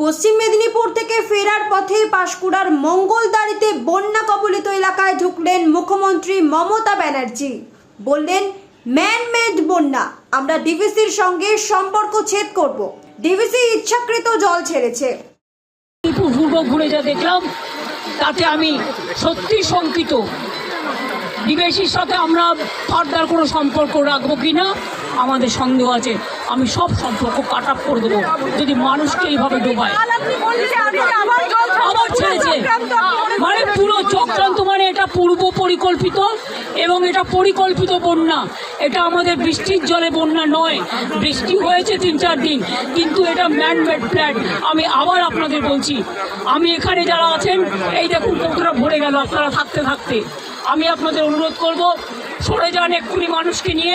পশ্চিম মেদিনীপুর থেকে ফেরার পথে পাশকুড়ার মঙ্গলদারিতে বন্যা কবলিত এলাকায় ঢুকলেন মুখ্যমন্ত্রী মমতা ব্যানার্জি। বললেন ম্যান মেড বন্যা, আমরা ডিভিসির সঙ্গে সম্পর্ক ছেদ করব। ডিভিসি ইচ্ছাকৃত জল ছেড়েছে। পূর্ব ঘুরে যা দেখলাম, তাতে আমি সত্যি শঙ্কিত। বিদেশির সাথে আমরা ফার্দার কোনো সম্পর্ক রাখব কি না আমাদের সন্দেহ আছে। আমি সব সম্পর্ক কাট আপ করে দেবো। যদি মানুষকে এইভাবে ডোবায়। আবার ছেড়েছে মানে পুরো চক্রান্ত মানে এটা পূর্ব পরিকল্পিত এবং এটা পরিকল্পিত বন্যা। এটা আমাদের বৃষ্টির জলে বন্যা নয়। বৃষ্টি হয়েছে তিন চার দিন কিন্তু এটা ম্যানমেড প্ল্যান আমি আবার আপনাদের বলছি আমি এখানে যারা আছেন এই দেখুন কতটা ভরে গেল আপনারা থাকতে থাকতে। আমি আপনাদের অনুরোধ করব সরে যান এক্ষুনি মানুষকে নিয়ে।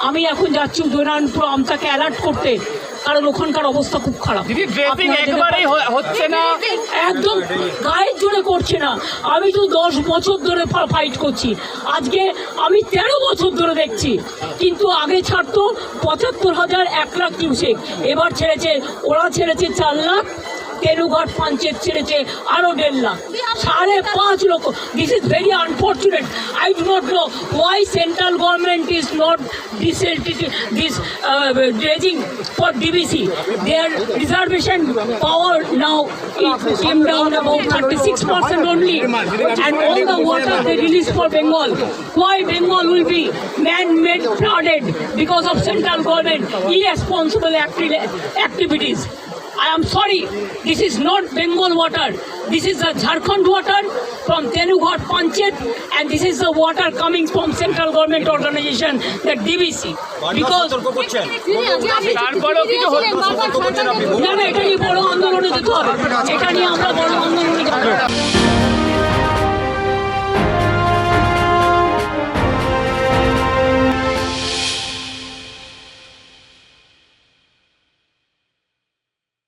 আমি এখন যাচ্ছি উদয়নারায়ণপুর আমতাকে অ্যালার্ট করতে। কারণ ওখানকার অবস্থা খুব খারাপ। হচ্ছে না। একদম গায়ের জোরে করছে না। আমি তো দশ বছর ধরে ফাইট করছি। আজকে আমি তেরো বছর ধরে দেখছি। কিন্তু আগে ছাড়তো পঁচাত্তর হাজার এক লাখ কিউসেক এবার ছেড়েছে ওরা ছেড়েছে চার লাখ তেলুঘাট পাঞ্চেত ছেড়েছে আরও দেড় লাখ সাড়ে পাঁচ লক্ষ this is very unfortunate I do not know why central government is not this dredging for DBC. Their reservation power now it came down about 36% only. And all the water they release for Bengal. Why Bengal will be man-made flooded because of central government irresponsible acti- activities. I am sorry, this is not Bengal water. This is the Jharkhand water from Tenughat Panchet and this is the water coming from central government organization, the DBC. Because না না এটা নিয়ে বড় আন্দোলনে যেতে হবে এটা নিয়ে আমরা বড় আন্দোলন